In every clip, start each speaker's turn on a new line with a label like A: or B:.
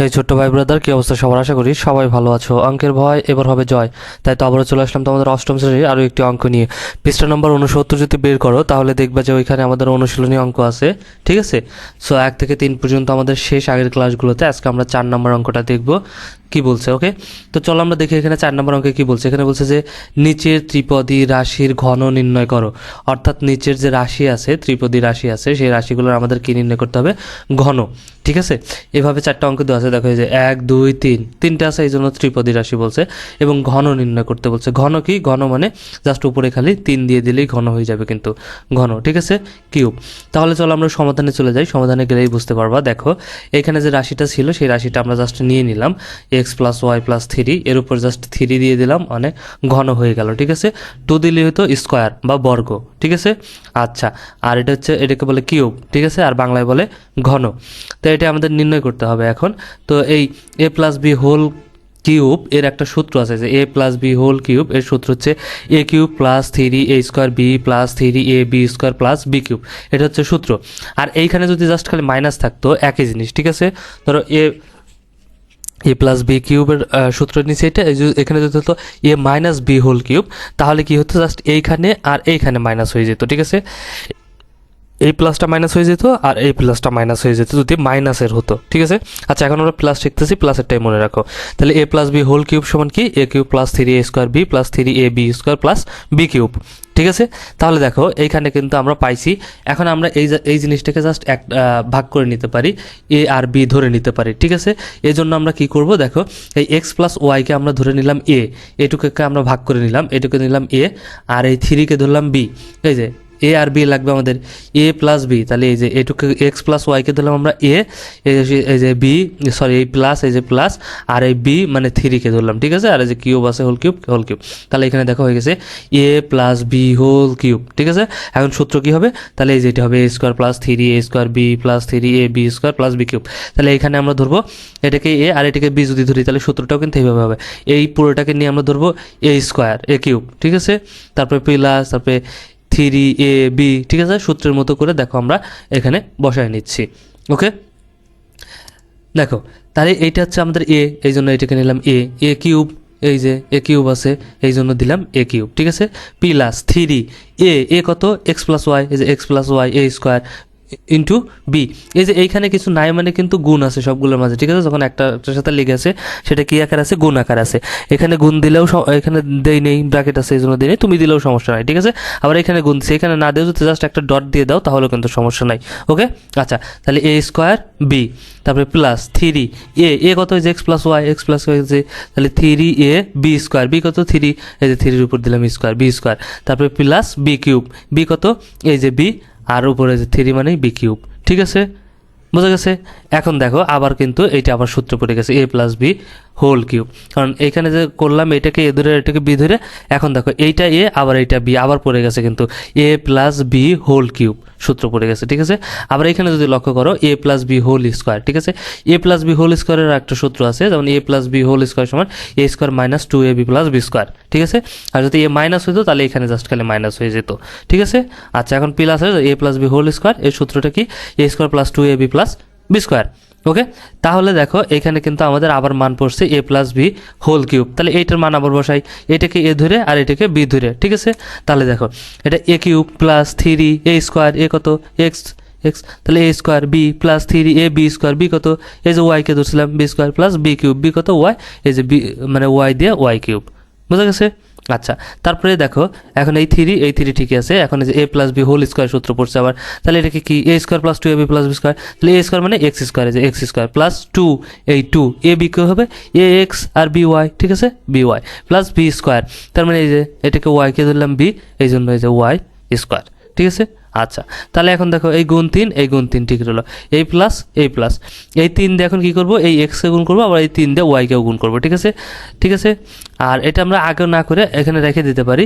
A: হে ছোট্ট ভাই ব্রাদার, কি অবস্থা? সবার আশা করি সবাই ভালো আছো। অঙ্কের ভয় এবার হবে জয়। তাই তো আবারও চলে আসলাম তোমাদের অষ্টম শ্রেণির আরও একটি অঙ্ক নিয়ে। পৃষ্ঠা নম্বর উনসত্তর যদি বের করো, তাহলে দেখবা যে ওইখানে আমাদের অনুশীলনী অঙ্ক আছে, ঠিক আছে? সো এক থেকে তিন পর্যন্ত আমাদের শেষ আগের ক্লাসগুলোতে আজকে আমরা চার নম্বর অঙ্কটা দেখব। কি বলছে ওকে তো চলো আমরা দেখি এখানে চার নম্বর অঙ্কে কি বলছে। এখানে বলছে যে, নিচের ত্রিপদী রাশির ঘন নির্ণয় করো। অর্থাৎ নিচের যে রাশি আছে, ত্রিপদী রাশি আছে, সেই রাশিগুলোর আমাদের কি নির্ণয় করতে হবে? ঘন, ঠিক আছে? এভাবে চারটা অঙ্ক দেওয়া আছে, দেখো যে এক, দুই, তিন। তিনটা আছে এই জন্য ত্রিপদী রাশি বলছে। এবং ঘন নির্ণয় করতে বলছে। ঘন কি? ঘন মানে জাস্ট উপরে খালি তিন দিয়ে দিলেই ঘন হয়ে যাবে কিন্তু। ঘন, ঠিক আছে? কিউব। তাহলে চলো আমরা সমাধানে চলে যাই। সমাধানে গেলেই বুঝতে পারবা। দেখো, এখানে যে রাশিটা ছিল, সেই রাশিটা আমরা জাস্ট নিয়ে নিলাম। X plus Y plus three এর উপর জাস্ট থ্রি দিয়ে দিলাম মানে ঘন হয়ে গেল, ঠিক আছে? টু দিলে হতো স্কোয়ার বা বর্গ, ঠিক আছে? আচ্ছা আর এটা হচ্ছে, এটাকে বলে কিউব ঠিক আছে? আর বাংলায় বলে ঘন। তো এটা আমাদের নির্ণয় করতে হবে এখন। তো এই A plus B whole cube এর একটা সূত্র আছে যে A plus B whole cube এর সূত্র হচ্ছে A cube plus three A square B plus three A B square plus B cube এটা হচ্ছে সূত্র। আর এইখানে যদি জাস্ট খালি মাইনাস থাকতো, একই জিনিস, ঠিক আছে? ধরো এ এ প্লাস বি কিউবের সূত্র নিচে এটা এখানে যদি হতো A minus B whole cube তাহলে কি হতো? জাস্ট এইখানে আর এইখানে মাইনাস হয়ে যেত, ঠিক আছে? এই প্লাসটা মাইনাস হয়ে যেত আর এই প্লাসটা মাইনাস হয়ে যেত যদি মাইনাসের হতো, ঠিক আছে? আচ্ছা এখন আমরা প্লাস শিখতেছি প্লাসেরটাই মনে রাখো। তাহলে A plus B whole cube সমান কি? A cube plus three A square B plus three A B square plus B cube ঠিক আছে? তাহলে দেখো, এইখানে কিন্তু আমরা পাইছি। এখন আমরা এই এই জিনিসটাকে জাস্ট এক ভাগ করে নিতে পারি এ আর বি ধরে নিতে পারি, ঠিক আছে? এই জন্য আমরা কি করব, দেখো, এই এক্স প্লাস ওয়াইকে আমরা ধরে নিলাম এ এটুকুকে আমরা ভাগ করে নিলাম, এটুকু নিলাম এ আর এই থ্রিকে ধরলাম বি এই যে এ আর বি লাগবে আমাদের। এ প্লাস বি তাহলে এই যে এটুকু এক্স প্লাস ওয়াইকে ধরলাম আমরা এ এই যে- বি সরি এই প্লাস এই যে প্লাস আর এই বি মানে থ্রিকে ধরলাম, ঠিক আছে? আর এই যে কিউব আছে হোল কিউব হোল কিউব তাহলে এখানে দেখো হয়ে গেছে A plus B whole cube ঠিক আছে? এখন সূত্র কি হবে? তাহলে এই যে এটা হবে A square plus three A square B plus three A B square plus B cube তাহলে এখানে আমরা ধরবো এটাকে এ আর এটাকে বি যদি ধরি, তাহলে সূত্রটাও কিন্তু এইভাবে হবে। এই পুরোটাকে নিয়ে আমরা ধরবো এ স্কোয়ার এ কিউব ঠিক আছে? তারপরে প্লাস তারপরে থ্রি এ, বি, ঠিক আছে? সূত্রের মতো করে দেখো আমরা এখানে বসায় নিচ্ছি। ওকে? দেখো, তাহলে এইটা হচ্ছে আমাদের এ, এই জন্য এটাকে নিলাম এ। এ কিউব, এই যে এ কিউব আছে, এই জন্য দিলাম এ কিউব, ঠিক আছে? প্লাস থ্রি, এ এ কত? এক্স প্লাস ওয়াই, এই যে X plus Y, A square into B এই যে এইখানে কিছু নাই মানে কিন্তু গুণ আছে সবগুলোর মাঝে, ঠিক আছে? যখন একটা একটার সাথে লেগে আছে, সেটা কি আকার আছে? গুণ আকার আছে। এখানে গুণ দিলেও এখানে দেই নেই ব্র্যাকেট আছে এই জন্য দিই নেই, তুমি দিলেও সমস্যা নাই, ঠিক আছে? আবার এখানে গুণ দিচ্ছে এখানে না দিয়েও যদি জাস্ট একটা ডট দিয়ে দাও, তাহলেও কিন্তু সমস্যা নাই ওকে আচ্ছা তাহলে এ স্কোয়ার বি তারপরে প্লাস থ্রি এ এ কত হয়েছে? X plus Y X plus Y হয়েছে, তাহলে three A B square B কত? থ্রি এই যে থ্রির উপর দিলাম স্কোয়ার বি স্কোয়ার তারপরে প্লাস বি কিউব বি কত? এই যে বি আর উপরে যে থ্রি মানে বি কিউব ঠিক আছে? বোঝা গেছে? এখন দেখো, আবার কিন্তু এইটা আবার সূত্র পড়ে গেছে A plus B whole cube কারণ এখানে যে করলাম, এটাকে এ ধরে, এটাকে বি ধরে, এখন দেখো এইটা এ, আবার এইটা বি, আবার পড়ে গেছে কিন্তু A plus B whole cube সূত্র পড়ে গেছে, ঠিক আছে? আবার এখানে যদি লক্ষ্য করো, A plus B whole square ঠিক আছে? এ প্লাস বি হোল স্কোয়ারের একটা সূত্র আছে, যেমন A plus B whole square সমান A square minus two A B plus B square ঠিক আছে? আর যদি এ মাইনাস হতো তাহলে এখানে জাস্ট খালি মাইনাস হয়ে যেত, ঠিক আছে? আচ্ছা এখন প্লাস আছে A plus B whole square এই সূত্রটা কি? A square plus two A B plus B square okay তাহলে দেখো, এখানে কিন্তু আমাদের আবার মান পড়ছে A plus B whole cube তাহলে এইটার মান আবার বসাই। এটাকে এ ধরে আর এটাকে বি ধরে, ঠিক আছে? তাহলে দেখো, এটা A cube plus three A square A কত? এক্স এক্স তাহলে A square B plus three A B square B কত? এই যে ওয়াইকে ধরছিলাম B square plus B cube B কত? ওয়াই এই যে বি মানে ওয়াই দিয়ে ওয়াই কিউব বুঝা গেছে? আচ্ছা তারপরে দেখো, এখন এই থ্রি এই থ্রি ঠিকই আছে, এখন যে A plus B whole square সূত্র পড়ছে আবার, তাহলে এটাকে কি A square plus two A B plus B square তাহলে এ স্কোয়ার মানে এক্স স্কোয়ার যে এক্স স্কোয়ার প্লাস টু এই টু এ বি কে হবে? এ এক্স আর বি ওয়াই ঠিক আছে? B Y plus B square তার মানে এই যে এটাকে ওয়াইকে ধরলাম বি এই জন্য এই যে ওয়াই স্কোয়ার ঠিক আছে? আচ্ছা তাহলে এখন দেখো এই গুণ তিন, এই গুণ তিন ঠিক রইল। এই প্লাস এই প্লাস এই তিন দিয়ে এখন কী করব? এই এক্সকে গুণ করব, আবার এই তিন দিয়ে ওয়াইকেও গুণ করব, ঠিক আছে? ঠিক আছে? আর এটা আমরা আগেও না করে এখানে রেখে দিতে পারি।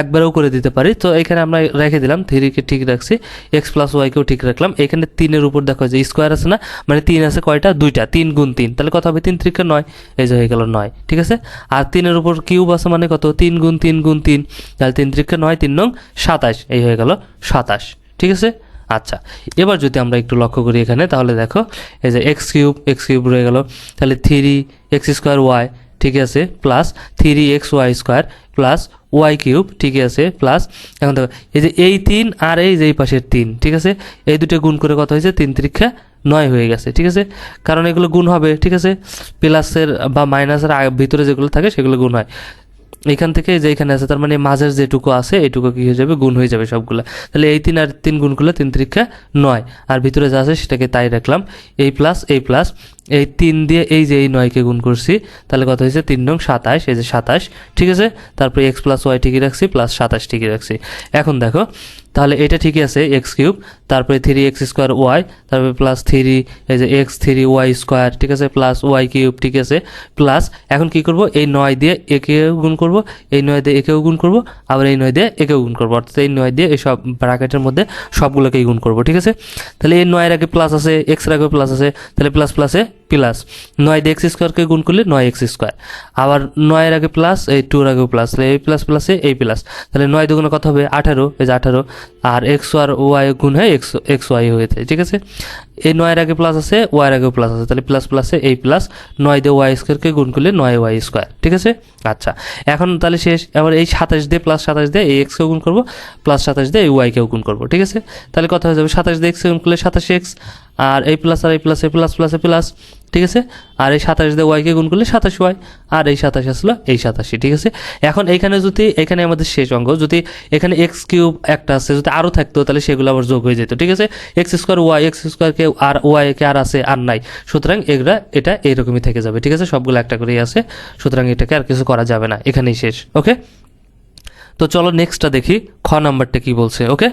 A: একবারেও করে দিতে পারি। তো এখানে আমরা রেখে দিলাম, থ্রিকে ঠিক রাখছি, এক্স প্লাস ওয়াইকেও ঠিক রাখলাম। এখানে তিনের উপর দেখো যে স্কোয়ার আছে না মানে তিন আছে কয়টা? দুইটা, তিন গুণ তিন। তাহলে কত হবে? তিন ত্রিকে নয়, এই যে হয়ে গেল নয়, ঠিক আছে? আর তিনের উপর কিউব আছে মানে কত? তিন গুণ তিন গুণ তিন, তাহলে তিন ত্রিকে নয়, তিন নং সাতাশ, এই হয়ে গেল সাতাশ, ঠিক আছে? আচ্ছা এবার যদি আমরা একটু লক্ষ্য করি এখানে, তাহলে দেখো, এই যে এক্স কিউব এক্স কিউব রয়ে গেল, তাহলে থ্রি এক্স স্কোয়ার ওয়াই, ঠিক আছে, plus three X Y square, plus Y cube ঠিক আছে প্লাস এখন দেখো, এই যে এই তিন আর এই যে এই পাশের তিন, ঠিক আছে? এই দুটো গুণ করে কত হয়েছে? তিন তিরিক্ষা নয় হয়ে গেছে, ঠিক আছে? কারণ এগুলো গুণ হবে, ঠিক আছে? প্লাসের বা মাইনাসের ভিতরে যেগুলো থাকে সেগুলো গুণ হয়। এখান থেকে যে এখানে আছে, তার মানে মাঝের যেটুকু আছে, এটুকু কি হয়ে যাবে? গুণ হয়ে যাবে সবগুলো। তাহলে এই তিন আর তিন গুণ করলে তিন তিরিক্ষা নয়। আর ভিতরে যা আছে সেটাকে তাই রাখলাম এই প্লাস এই প্লাস এই তিন দিয়ে এই যে এই নয়কে গুণ করছি, তাহলে কত হয়েছে? তিন নং সাতাশ, এই যে সাতাশ, ঠিক আছে? তারপরে এক্স প্লাস ওয়াই ঠিকই রাখছি প্লাস সাতাশ ঠিকই রাখছি। এখন দেখো, তাহলে এটা ঠিকই আছে এক্স কিউব তারপরে থ্রি এক্স স্কোয়ার ওয়াই তারপরে প্লাস থ্রি এই যে এক্স থ্রি ওয়াই স্কোয়ার ঠিক আছে? প্লাস ওয়াই কিউব ঠিক আছে? প্লাস এখন কি করব? এই নয় দিয়ে একেও গুণ করব, এই নয় দিয়ে একেও গুণ করব, আবার এই নয় দিয়ে একেও গুণ করব। অর্থাৎ এই নয় দিয়ে এই সব ব্র্যাকেটের মধ্যে সবগুলোকেই গুণ করব, ঠিক আছে? তাহলে এই নয়ের আগে প্লাস আছে এক্সের আগে প্লাস আছে, তাহলে প্লাস প্লাসে প্লাস নয় দিয়ে এক্স স্কোয়ারকে গুণ করলে নয় এক্স স্কোয়ার আবার নয়ের আগে প্লাস এই টুর আগেও প্লাস তাহলে এই প্লাস প্লাসে এই প্লাস তাহলে নয় দুগুণে কত হবে? আঠারো, এই যে আঠারো। আর এক্স আর ওয়াই গুণ হয় এক্স এক্স ওয়াই হয়েছে ঠিক আছে? এই নয়ের আগে প্লাস আছে ওয়াইয়ের আগেও প্লাস আছে, তাহলে প্লাস প্লাসে এই প্লাস নয় দিয়ে ওয়াই স্কোয়ারকে গুণ করলে নয় ওয়াই স্কোয়ার ঠিক আছে? আচ্ছা এখন তাহলে শেষ। এবার এই সাতাশ দিয়ে প্লাস সাতাশ দিয়ে এই এক্সকেও গুণ করব প্লাস সাতাশ দিয়ে এই ওয়াইকেও গুণ করব, ঠিক আছে? তাহলে কত হয়ে যাবে? সাতাশ দিয়ে এক্স গুণ করলে সাতাশ এক্স আর এই প্লাস আর এই প্লাস এই প্লাস প্লাসে প্লাস ঠিক আছে? আর এই সাতাশ দিয়ে ওয়াইকে গুণ করলে সাতাশ ওয়াই আর এই সাতাশ আসলো এই সাতাশি ঠিক আছে? এখন এখানে যদি, এখানে আমাদের শেষ অঙ্ক, যদি এখানে এক্স কিউব একটা আছে, যদি আরও থাকতো, তাহলে সেগুলো আবার যোগ হয়ে যেত, ঠিক আছে? এক্স স্কোয়ার ওয়াই এক্স স্কোয়ারকে আর ওয়াই কে আর আছে, আর নাই। সুতরাং এগুলা, এটা এইরকমই থেকে যাবে, ঠিক আছে? সবগুলো একটা করেই আছে, সুতরাং এটাকে আর কিছু করা যাবে না, এখানেই শেষ, ওকে? তো চলো নেক্সটটা দেখি, খ নাম্বারটা কি বলছে, ওকে?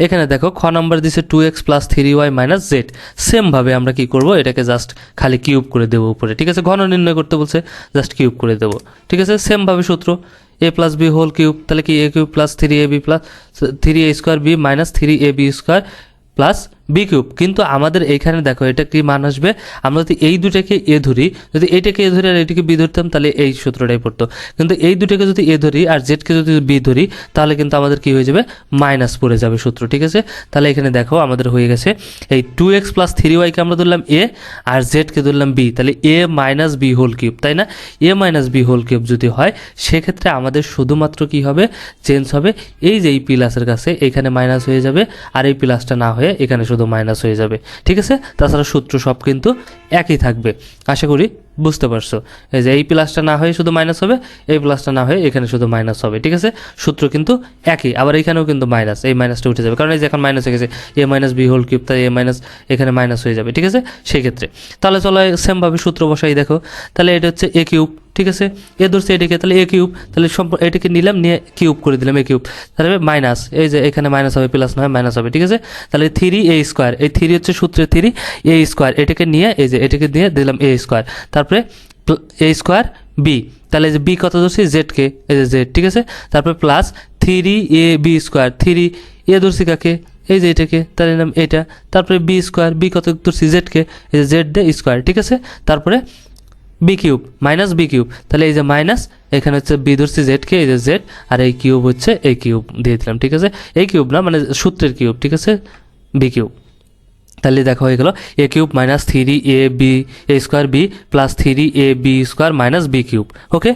A: এখানে দেখো খ নাম্বার দিছে two X plus three Y minus Z সেমভাবে আমরা কি করব? এটাকে জাস্ট খালি কিউব করে দেবো উপরে, ঠিক আছে? ঘন নির্ণয় করতে বলছে জাস্ট কিউব করে দেবো, ঠিক আছে? সেমভাবে সূত্র A plus B whole cube তাহলে কি A cube plus three A B plus three A square B minus three A B square plus B cube কিন্তু আমাদের এইখানে দেখো, এটা কি মান আসবে? আমরা যদি এই দুটাকে এ ধরি, যদি এইটাকে এ ধরি আর এটাকে বি ধরতাম, তাহলে এই সূত্রটাই পড়তো। কিন্তু এই দুটাকে যদি এ ধরি আর জেডকে যদি বি ধরি, তাহলে কিন্তু আমাদের কি হয়ে যাবে? মাইনাস পড়ে যাবে সূত্র, ঠিক আছে? তাহলে এখানে দেখো, আমাদের হয়ে গেছে এই টু এক্স প্লাস থ্রি ওয়াইকে আমরা ধরলাম এ আর জেডকে ধরলাম বি তাহলে A minus B whole cube তাই না? A minus B whole cube যদি হয়, সেক্ষেত্রে আমাদের শুধুমাত্র কি হবে? চেঞ্জ হবে। এই যে এই প্লাসের কাছে, এখানে মাইনাস হয়ে যাবে। আর এই প্লাসটা না হয়ে এখানে শুধু মাইনাস হয়ে যাবে। ঠিক আছে? তাছাড়া সূত্র সব কিন্তু একই থাকবে। আশা করি বুঝতে পারছ। এই যে এই প্লাসটা না হয়ে শুধু মাইনাস হবে, এই প্লাসটা না হয়ে এখানে শুধু মাইনাস হবে। ঠিক আছে? সূত্র কিন্তু একই, আবার এখানেও কিন্তু মাইনাস এই মাইনাসটা উঠে যাবে। কারণ এই যে এখন মাইনাস হয়ে গেছে A minus B whole cube তাই এ মাইনাস এখানে মাইনাস হয়ে যাবে। ঠিক আছে? সেই ক্ষেত্রে তাহলে চলো সেমভাবে সূত্র বসাই, দেখো। তাহলে এটা হচ্ছে এ কিউব ঠিক আছে? এ ধরছে এটাকে, তাহলে এ কিউব, তাহলে সম্পূর্ণ এটাকে নিলাম, নিয়ে কিউব করে দিলাম এ কিউব। তাহলে মাইনাস, এই যে এখানে মাইনাস হবে, প্লাস নয়, মাইনাস হবে, ঠিক আছে? তাহলে থ্রি এ স্কোয়ার, এই থ্রি হচ্ছে সূত্রে থ্রি, এ স্কোয়ার, এটাকে নিয়ে, এই যে এটাকে দিয়ে দিলাম এ স্কোয়ার। তারপরে এ স্কোয়ার বি, তাহলে যে বি কত ধরছি? জেডকে এই যে জেড, ঠিক আছে? তারপরে plus three A B square, three A ধরছি কাকে? এই যে এটাকে, তাহলে নাম এটা। তারপরে বি স্কোয়ার, বি কত ধরছি? জেডকে এই যে জেড দে স্কোয়ার, ঠিক আছে? তারপরে B cube minus B cube তাহলে এই যে মাইনাস এখানে হচ্ছে বি ধরছি জেডকে এই যে জেড আর এই কিউব হচ্ছে এ কিউব দিয়ে দিলাম, ঠিক আছে? এ কিউব না মানে সূত্রের কিউব ঠিক আছে? বি কিউব তাহলে দেখা, হয়ে গেল। A cube minus three A B A square B plus three A B square minus B cube okay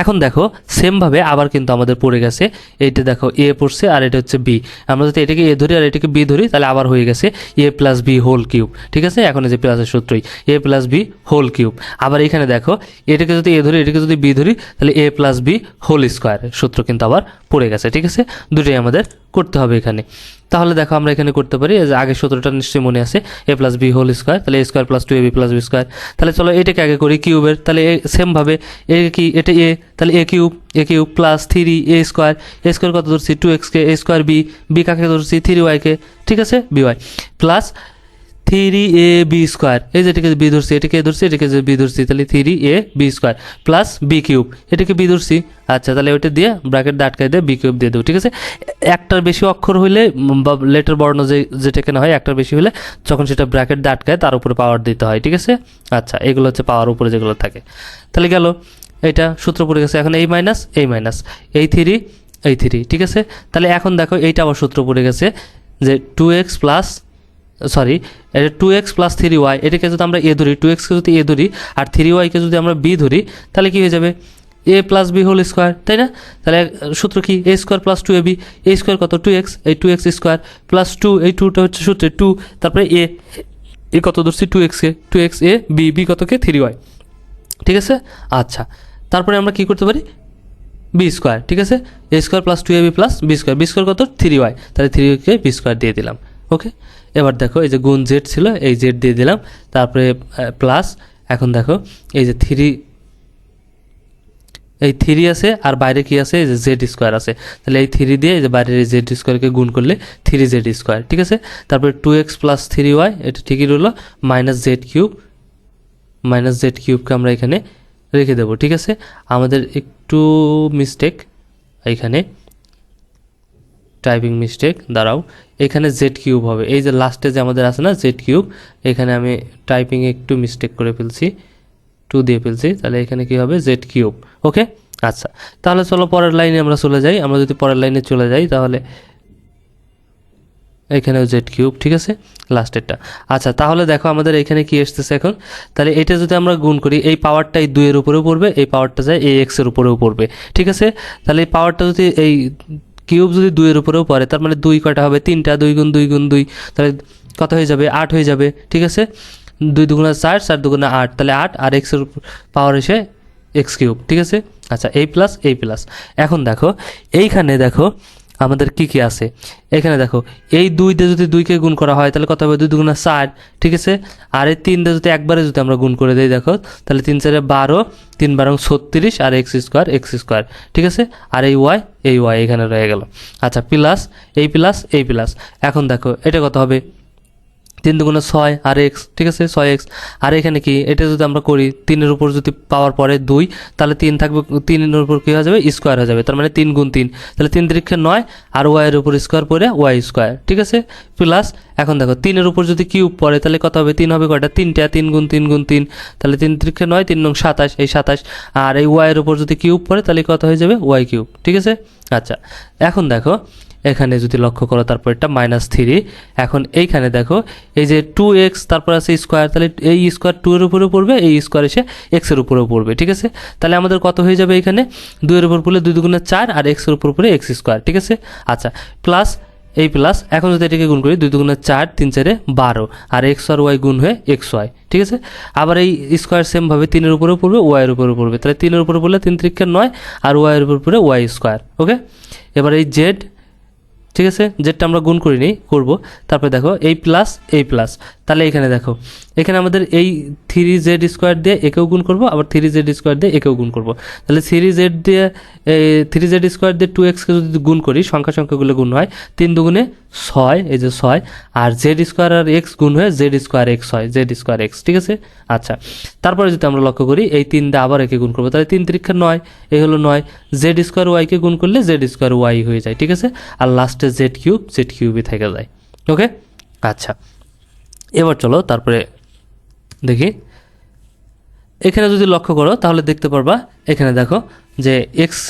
A: এখন দেখো সেমভাবে আবার কিন্তু আমাদের পড়ে গেছে। এইটা দেখো, এ পড়ছে আর এটা হচ্ছে বি আমরা যদি এটাকে এ ধরি আর এটাকে বি ধরি, তাহলে আবার হয়ে গেছে A plus B whole cube ঠিক আছে? এখন এই যে প্লাসের সূত্রই। A plus B whole cube আবার এখানে দেখো, এটাকে যদি এ ধরি, এটাকে যদি বি ধরি, তাহলে A plus B whole square সূত্র কিন্তু আবার পড়ে গেছে। ঠিক আছে? দুটোই আমাদের করতে হবে এখানে। তাহলে দেখো আমরা এখানে করতে পারি আগে যে আগের সতেরোটা নিশ্চয়ই মনে আছে A plus B whole square তাহলে A square plus two A B plus B square তাহলে চলো এটাকে আগে করি, কিউবের, তাহলে এ সেমভাবে এ কি, এটা এ তাহলে A cube A cube plus three A square A square কত ধরছি? টু এক্সকে এ স্কোয়ার বি বি কাকে ধরছি? থ্রি ওয়াইকে ঠিক আছে? B Y plus three A B square এই যে এটাকে বি ধরছি, এটাকে ধরছি, এটাকে যে বি ধরছি, তাহলে three A B square plus B cube এটাকে বি ধরছি? আচ্ছা তাহলে ওইটা দিয়ে ব্র্যাকেট আটকায় দিয়ে বি কিউব দিয়ে দেবো, ঠিক আছে? একটার বেশি অক্ষর হইলে বা লেটার বর্ণ যে যেটা কেনা হয়, একটার বেশি হলে যখন সেটা ব্র্যাকেট দিয়ে আটকায়, তার উপরে পাওয়ার দিতে হয়, ঠিক আছে? আচ্ছা এগুলো হচ্ছে পাওয়ার উপরে যেগুলো থাকে। তাহলে গেল এটা সূত্র পড়ে গেছে, এখন এই মাইনাস এই মাইনাস এই থ্রি এই থ্রি ঠিক আছে? তাহলে এখন দেখো, এইটা আবার সূত্র পড়ে গেছে যে two X plus sorry two X plus three Y এটাকে যদি আমরা এ ধরি টু এক্সকে যদি এ ধরি আর থ্রি ওয়াইকে যদি আমরা বি ধরি, তাহলে কী হয়ে যাবে? A plus B whole square তাই না? তাহলে সূত্র কি? A square plus two A B A square কত? টু এক্স এই two X square plus two এই টুটা হচ্ছে সূত্রে টু তারপরে এ এ কত ধরছি? টু এক্সকে two x a b b কতকে? Three y ঠিক আছে? আচ্ছা তারপরে আমরা কী করতে পারি? বি স্কোয়ার ঠিক আছে? A square plus two a b plus b square b square কত? থ্রি ওয়াই তাহলে থ্রিকে বি স্কোয়ার দিয়ে দিলাম ওকে এবার দেখো এই যে গুণ জেড ছিল, এই জেড দিয়ে দিলাম। তারপরে প্লাস এখন দেখো এই যে থ্রি এই থ্রি আছে আর বাইরে কি আছে? এই যে জেড স্কোয়ার আছে। তাহলে এই থ্রি দিয়ে এই যে বাইরের এই জেড স্কোয়ারকে গুণ করলে থ্রি জেড স্কোয়ার ঠিক আছে? তারপরে two x plus three y এটা ঠিকই রইল minus z cube minus z কিউবকে আমরা এখানে রেখে দেবো, ঠিক আছে? আমাদের একটু মিস্টেক এখানে টাইপিং মিস্টেক দাঁড়াও। এখানে জেড কিউব হবে। এই যে লাস্টে যে আমাদের আছে না জেড কিউব এখানে আমি টাইপিংয়ে একটু মিস্টেক করে ফেলছি টু দিয়ে ফেলছি, তাহলে এখানে কি হবে? জেড কিউব ওকে আচ্ছা তাহলে চলো পরের লাইনে আমরা চলে যাই। আমরা যদি পরের লাইনে চলে যাই, তাহলে এখানেও জেড কিউব ঠিক আছে? লাস্টেরটা আচ্ছা তাহলে দেখো আমাদের এখানে কি এসতেছে এখন? তাহলে এটা যদি আমরা গুণ করি, এই পাওয়ারটা এই দুইয়ের উপরেও পড়বে, এই পাওয়ারটা যায় এই এক্সের উপরেও পড়বে, ঠিক আছে? তাহলে এই পাওয়ারটা যদি এই কিউব যদি দুইয়ের উপরেও পড়ে, তার মানে দুই কয়টা হবে? তিনটা, দুই গুণ দুই গুণ দুই। তাহলে কত হয়ে যাবে? আট হয়ে যাবে, ঠিক আছে? দুই দুগুণা চার চার দুগুণা আট। তাহলে আট আর এক্সের পাওয়ার এসে এক্স কিউব, ঠিক আছে? আচ্ছা এই প্লাস এই প্লাস এখন দেখো, এইখানে দেখো আমাদের কি কি আছে? এখানে দেখো, এই দুই দিয়ে যদি দুইকে গুণ করা হয়, তাহলে কত হবে? দুই দুগুণা চার ঠিক আছে? আর এই তিন দিয়ে যদি একবারে যদি আমরা গুণ করে দিই, দেখো, তাহলে তিন চারে বারো, তিন বারো ছত্রিশ আর এক্স স্কোয়ার এক্স স্কোয়ার, ঠিক আছে? আর এই ওয়াই এই ওয়াই এখানে রয়ে গেল। আচ্ছা প্লাস, এই প্লাস এই প্লাস। এখন দেখো, এটা কত হবে? তিন দুগুণে ছয় আর এক্স, ঠিক আছে? ছয় এক্স। আর এখানে কি? এটা যদি আমরা করি, তিনের উপর যদি পাওয়ার পরে দুই, তাহলে তিন থাকবে, তিনের উপর কী হয়ে যাবে? স্কোয়ার হয়ে যাবে। তার মানে তিন গুণ তিন। তাহলে তিন তিরিক্ষে নয় আর ওয়াইয়ের উপর স্কোয়ার পরে ওয়াই স্কোয়ার, ঠিক আছে? প্লাস, এখন দেখো, তিনের উপর যদি কিউব পড়ে, তাহলে কত হবে? তিন হবে কয়টা? তিনটা। তিন গুণ তিন গুণ তিন। তাহলে তিন তিরিক্ষে নয়, তিন নং সাতাশ, এই সাতাশ। আর এই ওয়াইয়ের উপর যদি কিউব পড়ে, তাহলে কত হয়ে যাবে? ওয়াই কিউব, ঠিক আছে? আচ্ছা এখন দেখো এখানে যদি লক্ষ্য করো তারপর এটা মাইনাস থ্রি এখন এইখানে দেখো, এই যে টু এক্স তারপর আছে স্কোয়ার তাহলে এই স্কোয়ার টু এর উপরেও পড়বে, এই স্কোয়ার এসে এক্সের উপরেও পড়বে, ঠিক আছে? তাহলে আমাদের কত হয়ে যাবে এখানে? দুইয়ের উপর পড়লে দুই দুগুণে চার, আর এক্সের উপর পড়ে এক্স স্কোয়ার ঠিক আছে? আচ্ছা প্লাস এই প্লাস এখন যদি এটাকে গুণ করি, দুই দুগুণে চার, তিন চারে বারো, আর এক্স আর ওয়াই গুণ হয়ে এক্স ওয়াই ঠিক আছে? আবার এই স্কোয়ার সেমভাবে তিনের উপরেও পড়বে ওয়াইয়ের উপরেও পড়বে, তাহলে তিনের উপরে পড়লে তিন ত্রিকের নয়, আর ওয়াইয়ের উপর পড়ে ওয়াই স্কোয়ার ওকে এবার এই জেড ঠিক আছে? যেটা আমরা গুণ করিনি করব। তারপরে দেখো এই প্লাস এই প্লাস তাহলে এখানে দেখো, এখানে আমাদের এই থ্রি জেড স্কোয়ার দিয়ে একেও গুণ করব, আবার থ্রি জেড স্কোয়ার দিয়ে একেও গুণ করব। তাহলে থ্রি জেড দিয়ে থ্রি জেড স্কোয়ার দিয়ে টু এক্সকে যদি গুণ করি, সংখ্যা সংখ্যাগুলো গুণ হয়, তিন দুগুণে ছয়, এই যে ছয়, আর জেড স্কোয়ার আর এক্স গুণ হয়ে জেড স্কোয়ার এক্স হয় জেড স্কোয়ার এক্স ঠিক আছে? আচ্ছা তারপরে যদি আমরা লক্ষ্য করি, এই তিন দিয়ে আবার একে গুণ করব, তাহলে তিন তিরিক্ষা নয়, এই হলো নয় জেড স্কোয়ার ওয়াইকে গুণ করলে জেড স্কোয়ার ওয়াই হয়ে যায়, ঠিক আছে? আর লাস্টে জেড কিউব জেড কিউবই থেকে যায় ওকে আচ্ছা এবার চলো তারপরে দেখি। এখানে যদি লক্ষ্য করো, তাহলে দেখতে পারবা, এখানে দেখো যে এক্স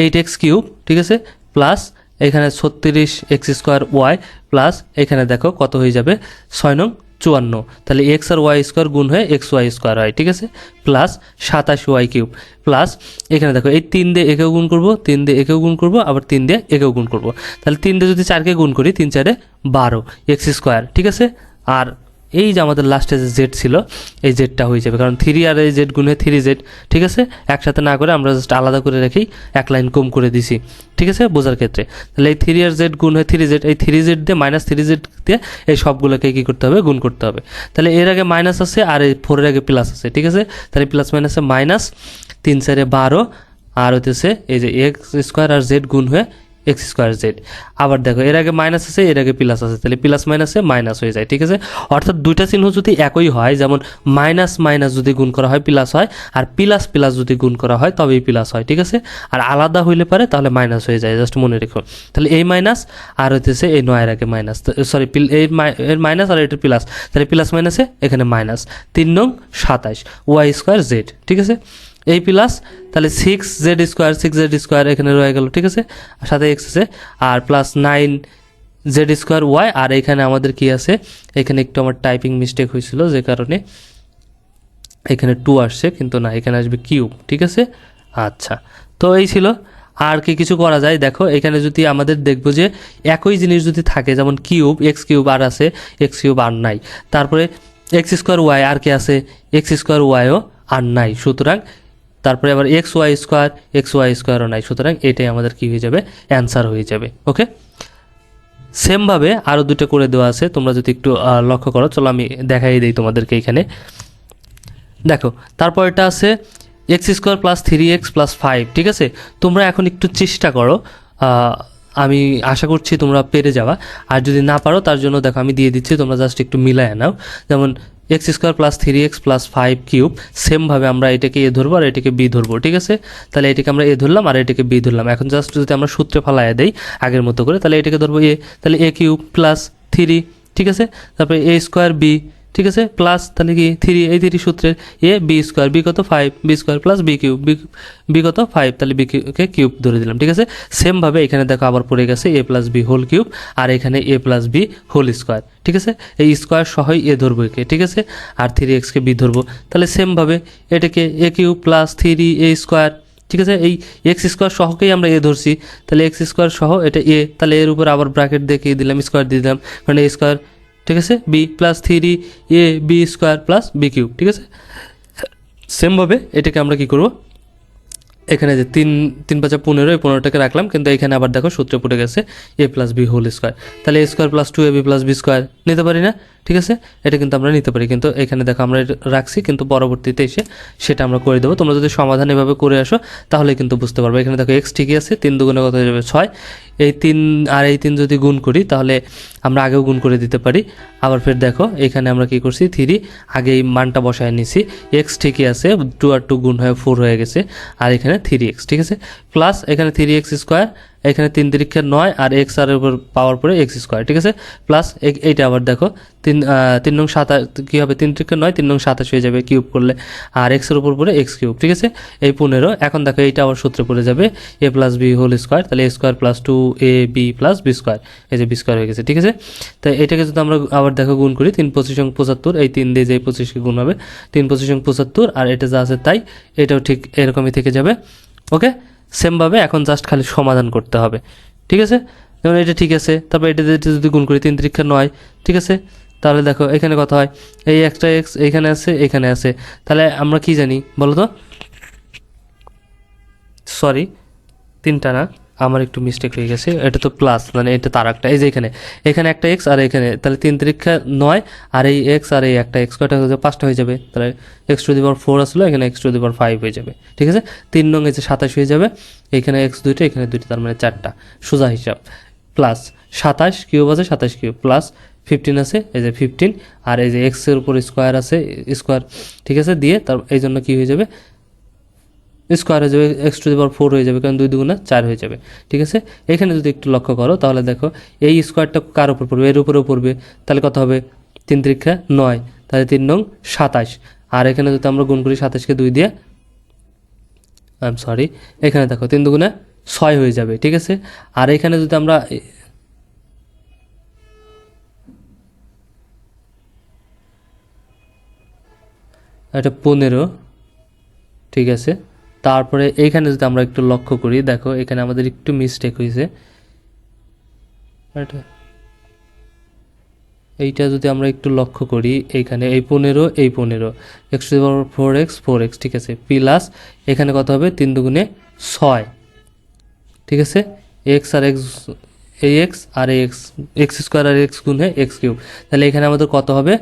A: এইট এক্স কিউব, ঠিক আছে, প্লাস এখানে ছত্রিশ এক্স স্কোয়ার ওয়াই, প্লাস এখানে দেখো কত হয়ে যাবে, ছয় নং চুয়ান্ন। তাহলে এক্স আর ওয়াই স্কোয়ার গুণ হয়ে এক্স ওয়াই স্কোয়ার হয়, ঠিক আছে, প্লাস সাতাশ ওয়াই কিউব। প্লাস এখানে দেখো, এই তিন দিয়ে একেও গুণ করব, তিন দিয়ে একেও গুণ করব, আবার তিন দিয়ে একেও গুণ করব। তাহলে তিন দিয়ে যদি চারকে গুণ করি, তিন চারে বারো, এক্স স্কোয়ার, ঠিক আছে আর এই যে আমাদের লাস্টে যে জেড ছিল, এই জেডটা হয়ে যাবে। কারণ থ্রি আর এই জেড গুণে থ্রি জেড ঠিক আছে? একসাথে না করে আমরা জাস্ট আলাদা করে রেখেই এক লাইন কম করে দিছি, ঠিক আছে? বোঝার ক্ষেত্রে। তাহলে এই থ্রি আর জেড গুণ হয়ে থ্রি জেড এই থ্রি জেড দিয়ে মাইনাস থ্রি জেড দিয়ে এই সবগুলোকে কী করতে হবে? গুণ করতে হবে। তাহলে এর আগে মাইনাস আছে আর এই ফোরের আগে প্লাস আছে, ঠিক আছে? তাহলে প্লাস মাইনাসে মাইনাস তিন চারে বারো, আর হতেছে এই যে এক্স স্কোয়ার আর জেড গুণ হয়ে এক্স স্কোয়ার জেড। আবার দেখো, এর আগে মাইনাস আছে, এর আগে প্লাস আছে, তাহলে প্লাস মাইনাসে মাইনাস হয়ে যায়, ঠিক আছে? অর্থাৎ দুইটা চিহ্ন যদি একই হয়, যেমন মাইনাস মাইনাস যদি গুণ করা হয় প্লাস হয়, আর প্লাস প্লাস যদি গুণ করা হয়, তবেই প্লাস হয়, ঠিক আছে? আর আলাদা হইলে পারে, তাহলে মাইনাস হয়ে যায় জাস্ট মনে রেখো। তাহলে এই মাইনাস আর হইতেছে এই নয়ের আগে মাইনাস সরি এই এর মাইনাস আর এটার প্লাস তাহলে প্লাস মাইনাসে এখানে মাইনাস তিন নং সাতাশ ওয়াই স্কোয়ার জেড ঠিক আছে? এই প্লাস তাহলে six z square six z square এখানে রয়ে গেল, ঠিক আছে? সাথে এক্স আছে, আর plus nine z square y আর এখানে আমাদের কি আছে? এখানে একটু আমার টাইপিং মিস্টেক হয়েছিল, যে কারণে এখানে টু আসছে, কিন্তু না, এখানে আসবে কিউব ঠিক আছে? আচ্ছা তো এই ছিল। আর কি কিছু করা যায়? দেখো, এখানে যদি আমাদের দেখব যে একই জিনিস যদি থাকে, যেমন কিউব এক্স কিউব আর আছে এক্স কিউব আর নাই, তারপরে এক্স স্কোয়ার ওয়াই আর কি আছে? এক্স স্কোয়ার ওয়াইও আর নাই, সুতরাং তারপরে আবার x y square x y স্কোয়ারও নাই। সুতরাং এটাই আমাদের কি হয়ে যাবে? অ্যান্সার হয়ে যাবে। ওকে সেমভাবে আরও দুটো করে দেওয়া আছে। তোমরা যদি একটু লক্ষ্য করো, চলো আমি দেখাই দিই তোমাদেরকে এখানে। দেখো তারপর এটা আছে x square plus three x plus five ঠিক আছে? তোমরা এখন একটু চেষ্টা করো আমি আশা করছি তোমরা পেরে যাওয়া আর যদি না পারো, তার জন্য দেখো, আমি দিয়ে দিচ্ছি, তোমরা জাস্ট একটু মিলায় নাও। যেমন x square plus three x plus five cube সেমভাবে আমরা এটাকে এ ধরবো আর এটাকে বি ধরবো, ঠিক আছে? তাহলে এটাকে আমরা এ ধরলাম আর এটাকে বি ধরলাম। এখন জাস্ট যদি আমরা সূত্রে ফালাইয়া দেই আগের মতো করে, তাহলে এটাকে ধরবো এ, তাহলে এ কিউব প্লাস থ্রি, ঠিক আছে? তারপরে এ স্কোয়ার বি ঠিক আছে? প্লাস তাহলে কি? থ্রি এই থ্রি সূত্রের এ বি স্কোয়ার বি কত? Five b square plus b cube b b কত? ফাইভ তাহলে বি কে? কিউব ধরে দিলাম, ঠিক আছে? সেমভাবে এখানে দেখো আবার পড়ে গেছে a plus b whole cube আর এখানে a plus b whole square ঠিক আছে? এই স্কোয়ার সহই এ ধরবো একে, ঠিক আছে? আর থ্রি এক্সকে বি ধরবো, তাহলে সেমভাবে এটাকে a cube plus three a square ঠিক আছে? এই এক্স স্কোয়ার সহকেই আমরা এ ধরছি, তাহলে এক্স স্কোয়ার সহ এটা এ তাহলে এর উপর আবার ব্র্যাকেট দেখিয়ে দিলাম স্কোয়ার দিয়ে দিলাম, কারণ এ স্কোয়ার ঠিক আছে? B plus three a b square plus b cube ঠিক আছে? সেমভাবে এটাকে আমরা কি করব? এখানে যে তিন তিন পাঁচা পনেরো, এই পনেরোটাকে রাখলাম, কিন্তু এখানে আবার দেখো সূত্রে পড়ে গেছে a plus b whole square তাহলে a square plus two a b plus b square নিতে পারি না, ঠিক আছে? এটা কিন্তু আমরা নিতে পারি, কিন্তু এখানে দেখো আমরা রাখছি, কিন্তু পরবর্তীতে এসে সেটা আমরা করে দেবো। তোমরা যদি সমাধান এভাবে করে আসো, তাহলে কিন্তু বুঝতে পারবে। এখানে দেখো এক্স ঠিকই আছে, তিন দুগুণে কত হয়ে যাবে? ছয়। এই তিন, আর এই তিন যদি গুণ করি, তাহলে আমরা আগেও গুণ করে দিতে পারি। আবার ফের দেখো, এখানে আমরা কি করছি? থ্রি, আগে এই মানটা বসায় নিছি। এক্স ঠিকই আছে, টু আর টু গুণ হয়ে, ফোর হয়ে গেছে। আর এখানে থ্রি এক্স, ঠিক আছে? প্লাস এখানে থ্রি এক্স স্কোয়ার এখানে তিন তিরিক্ষের নয় আর এক্স আর উপর পাওয়ার পরে এক্স স্কোয়ার ঠিক আছে? প্লাস এইটা আবার দেখো, তিন তিন নং সাতাশ কী হবে? তিন তিরিক্ষের নয়, তিন নং সাতাশ হয়ে যাবে কিউব করলে। আর এক্সের উপর পরে এক্স কিউব ঠিক আছে? এই পনেরো, এখন দেখো এইটা আবার সূত্রে পড়ে যাবে a plus b whole square তাহলে a square plus two a b plus b square এই যে বি স্কোয়ার হয়ে গেছে, ঠিক আছে? তাই এটাকে যদি আমরা আবার দেখো গুণ করি, তিন পঁচিশ পঁচাত্তর, এই তিন দিয়ে যে এই পঁচিশকে গুণ হবে, তিন পঁচিশ পঁচাত্তর, আর এটা যা আছে তাই, এটাও ঠিক এরকমই থেকে যাবে ওকে সেমভাবে এখন জাস্ট খালি সমাধান করতে হবে। ঠিক আছে? যেমন এটা ঠিক আছে, তারপর এটা এটা যদি গুণ করি, তিন তিরিক্ষা নয়, ঠিক আছে? তাহলে দেখো, এখানে কথা হয়, এই একটা এক্স এখানে আছে এখানে আছে। তাহলে আমরা কি জানি বলো তো সরি তিনটা না। আমার একটু মিস্টেক হয়ে গেছে। এটা তো প্লাস মানে এটা তার একটা। এই যে এখানে এখানে একটা এক্স আর এখানে, তাহলে তিন তিরিক্ষা নয়, আর এই এক্স আর এই একটা এক্স কয়টা হয়ে যাবে? পাঁচটা হয়ে যাবে। তাহলে x to the power four আসলো, এখানে x to the power five হয়ে যাবে। ঠিক আছে? তিন নং এসে সাতাশ হয়ে যাবে, এখানে এক্স দুইটা, এখানে দুইটা, তার মানে চারটা। সোজা হিসাব। প্লাস সাতাশ কিউব আছে, সাতাশ কিউব প্লাস ফিফটিন আছে, এই যে ফিফটিন আর এই যে এক্সের উপর স্কোয়ার আছে স্কোয়ার ঠিক আছে? দিয়ে তার, এই জন্য কী হয়ে যাবে? স্কোয়ার হয়ে যাবে x to the power four হয়ে যাবে, কারণ দুই দুগুণা চার হয়ে যাবে, ঠিক আছে? এখানে যদি একটু লক্ষ্য করো, তাহলে দেখো, এই স্কোয়ারটা কার উপর পড়বে? এর উপরেও পড়বে। তাহলে কত হবে? তিন তিরিক্ষা নয়, তাহলে তিন নং সাতাশ। আর এখানে যদি আমরা গুণ করি সাতাশকে দুই দিয়ে আই এম সরি এখানে দেখো, তিন দুগুণে ছয় হয়ে যাবে, ঠিক আছে? আর এখানে যদি আমরা এটা পনেরো, ঠিক আছে? তারপরে এইখানে যদি আমরা একটু লক্ষ্য করি, দেখো, এখানে আমাদের একটু মিস্টেক হয়েছে। এইটা যদি আমরা একটু লক্ষ্য করি, এইখানে এই পনেরো এই পনেরো। X four x four x ঠিক আছে? প্লাস এখানে কত হবে? তিন দুগুণে ছয়। ঠিক আছে? এক্স আর এক্স এই এক্স আর এক্স এক্স স্কোয়ার আর এক্স গুণে এক্স কিউব তাহলে এখানে আমাদের কত হবে?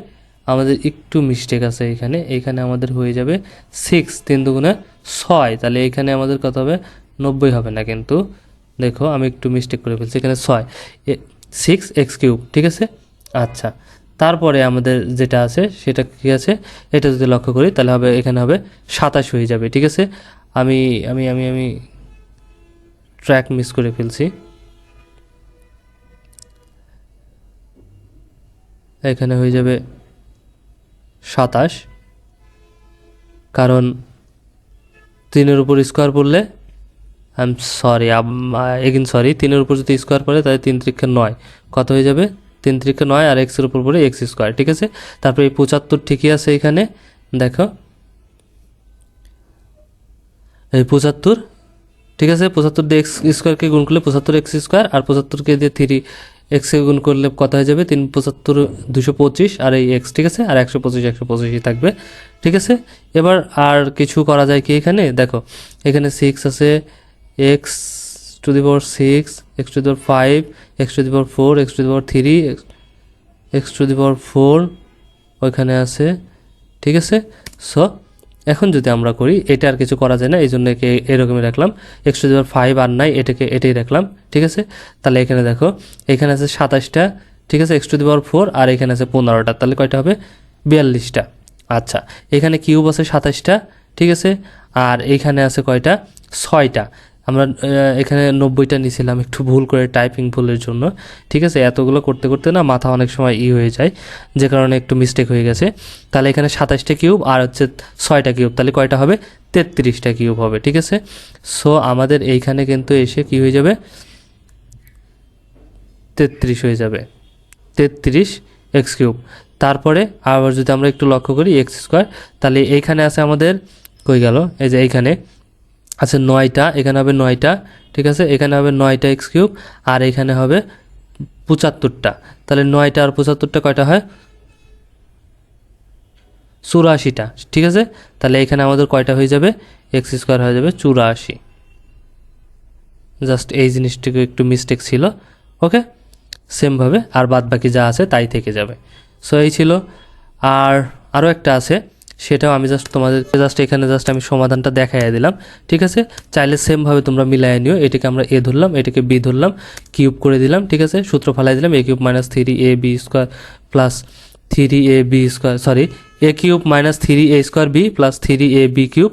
A: আমাদের একটু মিস্টেক আছে এখানে। এখানে আমাদের হয়ে যাবে সিক্স তিন দুগুণে ছয়। তাহলে এখানে আমাদের কত হবে? নব্বই হবে না কিন্তু। দেখো, আমি একটু মিস্টেক করে ফেলছি। এখানে ছয়। সিক্স এক্স কিউব ঠিক আছে? আচ্ছা। তারপরে আমাদের যেটা আছে, সেটা কি আছে? এটা যদি লক্ষ্য করি, তাহলে হবে, এখানে হবে সাতাশ হয়ে যাবে, ঠিক আছে? আমি আমি আমি আমি ট্র্যাক মিস করে ফেলছি। এখানে হয়ে যাবে সাতাশ। কারণ তিনের উপর স্কোয়ার পড়লে I am sorry again sorry তিনের উপর যদি স্কোয়ার পড়ে, তাহলে তিন ত্রিক্ষে নয়। কত হয়ে যাবে? তিন ত্রিক্ষে নয় আর এক্সের উপর পড়ে এক্স স্কোয়ার ঠিক আছে? তারপরে এই পঁচাত্তর ঠিকই আছে এখানে। দেখো। এই পঁচাত্তর, ঠিক আছে? পঁচাত্তর দিয়ে এক্স স্কোয়ারকে গুণ করলে পঁচাত্তর এক্স স্কোয়ার আর পঁচাত্তরকে দিয়ে থ্রি এক্সকে গুণ করলে কত হয়ে যাবে? তিন পঁচাত্তর, দুশো পঁচিশ, আর এই এক্স ঠিক আছে? আর একশো পঁচিশ, একশো পঁচিশই থাকবে, ঠিক আছে? এবার আর কিছু করা যায় কি এখানে? দেখো, এখানে সিক্স আছে x to the power six x to the power five x to the power four x to the power three x to the power four ওইখানে আছে, ঠিক আছে? সো এখন যদি আমরা করি, এটা আর কিছু করা যায় না, এই জন্য একে এরকমই রাখলাম। এক্স টু ফাইভ আর নাই, এটাকে, এটাই রাখলাম, ঠিক আছে? তাহলে এখানে দেখো, এখানে আছে সাতাশটা, ঠিক আছে? X to the power four আর এখানে আছে পনেরোটা, তাহলে কয়টা হবে? বিয়াল্লিশটা। আচ্ছা এখানে কিউব আছে সাতাশটা, ঠিক আছে? আর এখানে আছে কয়টা? ছয়টা। আমরা এখানে নব্বইটা নিয়েছিলাম, একটু ভুল করে টাইপিং ভুলের জন্য। ঠিক আছে? এতগুলো করতে করতে না মাথা অনেক সময় ই হয়ে যায়, যে কারণে একটু মিস্টেক হয়ে গেছে। তাহলে এখানে সাতাশটা কিউব আর হচ্ছে ছয়টা কিউব তাহলে কয়টা হবে? তেত্রিশটা কিউব হবে, ঠিক আছে? সো আমাদের এইখানে কিন্তু এসে কি হয়ে যাবে? তেত্রিশ হয়ে যাবে। তেত্রিশ এক্স কিউব তারপরে আবার যদি আমরা একটু লক্ষ্য করি এক্স স্কোয়ার তাহলে এইখানে আছে আমাদের, কই গেল? এই যে এইখানে। আছে নয়টা, এখানে হবে নয়টা, ঠিক আছে? এখানে হবে নয়টা এক্স কিউব, আর এখানে হবে পঁচাত্তরটা। তাহলে নয়টা আর পঁচাত্তরটা কয়টা হয়? চুরাশিটা, ঠিক আছে? তাহলে এখানে আমাদের কয়টা হয়ে যাবে? এক্স স্কোয়ার হয়ে যাবে চুরাশি। জাস্ট এই জিনিসটিকে একটু মিস্টেক ছিল ওকে সেমভাবে, আর বাদ বাকি যা আছে তাই থেকে যাবে। সো এই ছিল। আর আরও একটা আছে। সেটাও আমি জাস্ট তোমাদেরকে জাস্ট এখানে জাস্ট আমি সমাধানটা দেখাইয়া দিলাম, ঠিক আছে? চাইলে সেমভাবে তোমরা মিলাইয়া নিও, এটাকে আমরা এ ধরলাম, এটাকে বি ধরলাম কিউব করে দিলাম, ঠিক আছে? সূত্র ফালাই দিলাম a cube minus three a b square plus three a b square sorry a cube minus three a square b plus three a b cube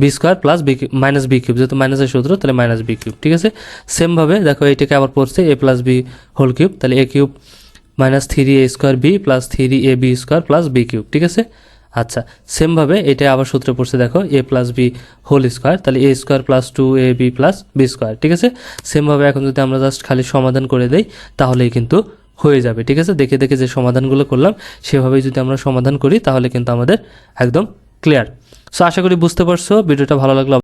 A: b square plus b minus b cube যেহেতু মাইনাসের সূত্র, তাহলে minus B cube ঠিক আছে? সেমভাবে দেখো, এটাকে আবার পড়ছে a plus b whole cube তাহলে a cube minus three a square b plus three a b square plus b cube ঠিক আছে? আচ্ছা সেমভাবে এটা আবার সূত্রে পড়ছে, দেখো a plus b whole square তাহলে a square plus two a b plus b square ঠিক আছে? সেমভাবে এখন যদি আমরা জাস্ট খালি সমাধান করে দেই, তাহলেই কিন্তু হয়ে যাবে, ঠিক আছে? দেখে দেখে যে সমাধানগুলো করলাম, সেভাবেই যদি আমরা সমাধান করি, তাহলে কিন্তু আমাদের একদম ক্লিয়ার সো আশা করি বুঝতে পারছ, ভিডিওটা ভালো লাগল